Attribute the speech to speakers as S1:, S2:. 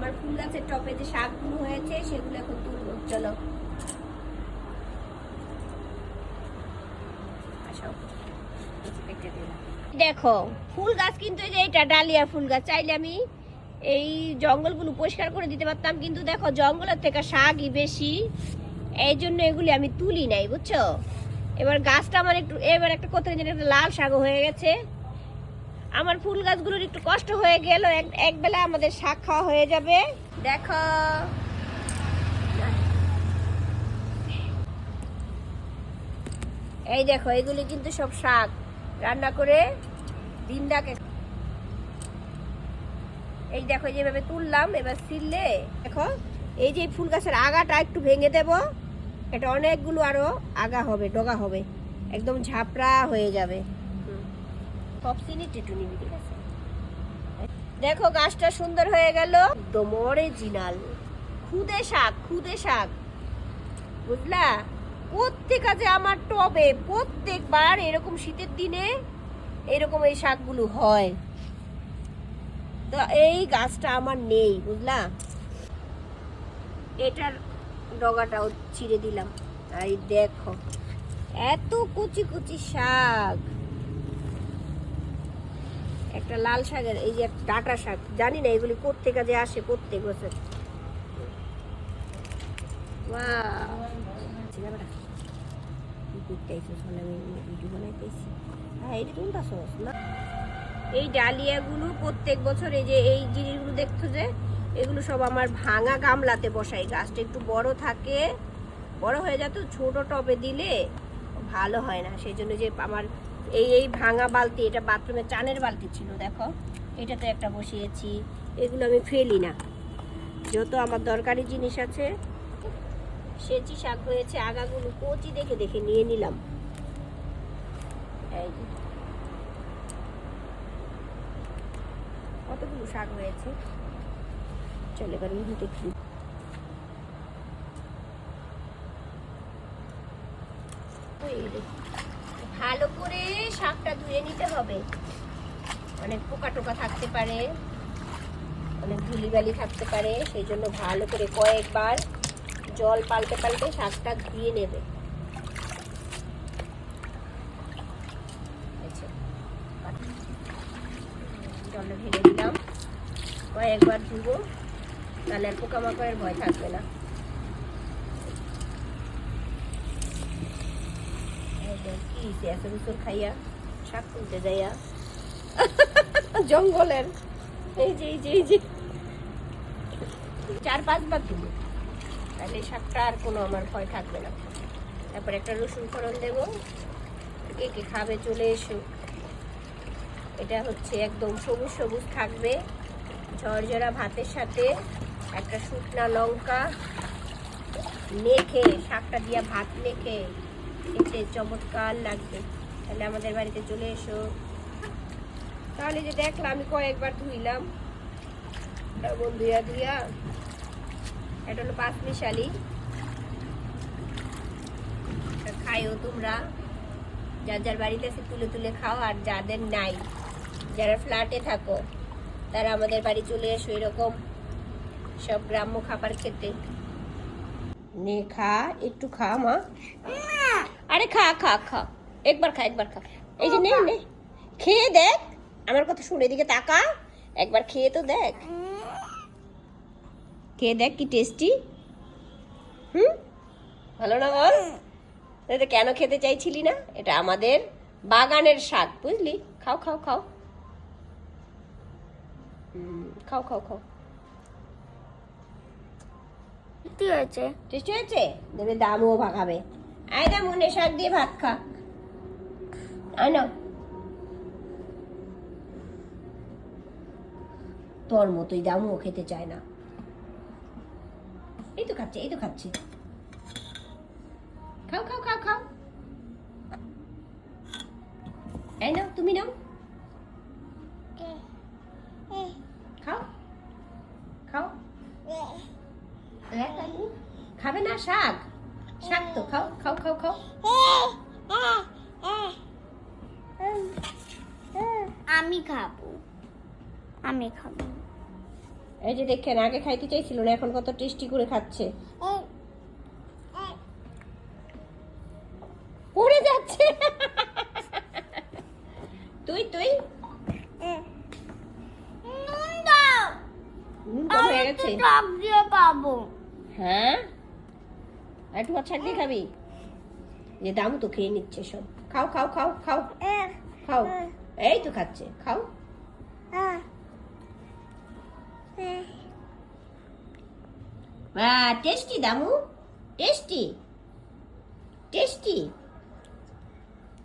S1: আমার ফুল গাছের টপে যে শাকগুলো হয়েছে, সেগুলো এখন তুলবো। চলো। দেখো, ফুল গাছ কিন্তু এই যে এটা ডালিয়া ফুল গাছ। চাইলে আমি এই জঙ্গলগুলো পরিষ্কার করে দিতে পারতাম, কিন্তু দেখো, জঙ্গলের থেকে শাকই বেশি। এই জন্য এগুলি আমি তুলি নাই, বুঝছ? এবার গাছটা আমার একটু এবার একটা কোথায় যেন একটা লাল শাক হয়ে গেছে। আমার ফুল গাছগুলোর একটু কষ্ট হয়ে গেল। এক- একবেলা আমাদের শাক খাওয়া হয়ে যাবে। দেখো। এই দেখো, এগুলি কিন্তু সব শাক। রান্না করে দিনদাকে এই দেখো, যেভাবে তুললাম, এবার ছিললে দেখো, এই যে ফুল গাছের আগাটা একটু ভেঙে দেব। এটা অনেকগুলো আরও আগা হবে, ডগা হবে। একদম ঝাপড়া হয়ে যাবে। আছে দেখো, গাছটা সুন্দর হয়ে গেল। একদম অরিজিনাল খুদে শাক খুদে শাক। বুঝলা? প্রত্যেক কাজে আমার টবে, প্রত্যেকবার এরকম শীতের দিনে এরকম এই শাকগুলো হয়। তো এই গাছটা আমার নেই, বুঝলা? এটার ডগাটাও ছিঁড়ে দিলাম। আর দেখো, এত কুচি কুচি শাক। একটা লাল শাকের এই যে ডাটা শাক জানি না এগুলি করতে কাজে আসে প্রত্যেক বছর? এই ডালিয়াগুলো প্রত্যেক বছর এই যে এই জিনিসগুলো দেখছ যে এগুলো সব আমার ভাঙা গামলাতে বসাই। গাছটা একটু বড় থাকে বড় হয়ে যেত ছোট টবে দিলে ভালো হয় না। সেই জন্য যে আমার এই এই ভাঙা বালতি, এটা বাথরুমে চানের বালতি ছিল, দেখো। এটাতে একটা বসিয়েছি, এগুলো আমি ফেলি না। যত আমার দরকারি জিনিস আছে, সেচি শাক হয়েছে, আগাগুলো কচি দেখে দেখে নিয়ে নিলাম। কতগুলো শাক হয়েছে? চলে এবার দেখি। এই। ভালো করে শাকটা ধুয়ে নিতে হবে। অনেক পোকা টোকা থাকতে পারে, অনেক ধুলিবালি থাকতে পারে, সেই জন্য ভালো করে কয়েকবার জল পাল্টে পাল্টে শাকটা ধুয়ে নেবে। আচ্ছা। জলটা ঢেলে দিলাম। কয়েকবার ধুবো, তাহলে আর পোকামাকড়ের ভয় থাকবে না এই এত বছর খাইয়া শাক তুলতে যাইয়া জঙ্গলের। এই যে এই যে চার পাঁচবার তুলবো তাহলে শাকটা আর কোনো আমার ভয় থাকবে না। তারপর একটা রসুন ফোড়ন দেব। কে কে খাবে চলে এসো। এটা হচ্ছে একদম সবুজ সবুজ থাকবে। ঝরঝরা ভাতের সাথে একটা শুকনা লঙ্কা মেখে, শাকটা দিয়া ভাত মেখে। খেতে চমৎকার লাগবে। তাহলে আমাদের বাড়িতে চলে এসো। তাহলে যে দেখলাম, আমি কয়েকবার ধুইলাম। লবণ ধুইয়া ধুইয়া এটা হলো পাঁচ মিশালি খাইও তোমরা। যার যার বাড়িতে আছে তুলে তুলে খাও, আর যাদের নাই, যারা ফ্ল্যাটে থাকো, তারা আমাদের বাড়ি চলে এসো এরকম সব গ্রাম্য খাবার খেতে। নে খা, একটু খা মা! আরে খা খা খা। একবার খা একবার খা। এই যে নে নে। খেয়ে দেখ আমার কথা শুনে এদিকে তাকা। একবার খেয়ে তো দেখ। খেয়ে দেখ কি টেস্টি হুম? ভালো না বল? এটা কেন খেতে চাইছিলি না? এটা আমাদের বাগানের শাক বুঝলি? খাও খাও খাও। খাও খাও খাও।
S2: কি হয়েছে।
S1: টেস্টি হয়েছে? দেবে দামও ভাগাবে। আয় দা মনে শাক দিয়ে ভাত খা। আয় না তোর মতোই দামও খেতে চায় না। এই তো খাচ্ছে এই তো খাচ্ছে। খাও খাও খাও খাও। এই নাও তুমি নাও। খাও। খাও। হ্যাঁ, খাবে না শাক? শাক তো খাও খাও খাও খাও
S2: আমি খাব। আমি খাব।
S1: এই যে দেখেন আগে খাইতে চাইছিল না এখন কত টেস্টি করে খাচ্ছে। পড়ে যাচ্ছে। তুই তুই?
S2: নুন দাও
S1: নুন কম গেছে
S2: একটু টক দিয়ে পাবো।
S1: হ্যাঁ? একটু ছাড় দিয়ে খাবি? যে দাম তো খেয়ে নিচ্ছে সব। খাও খাও খাও খাও। খাও। এই তো খাচ্ছে। খাও। টেস্টি দামু। Tasty tasty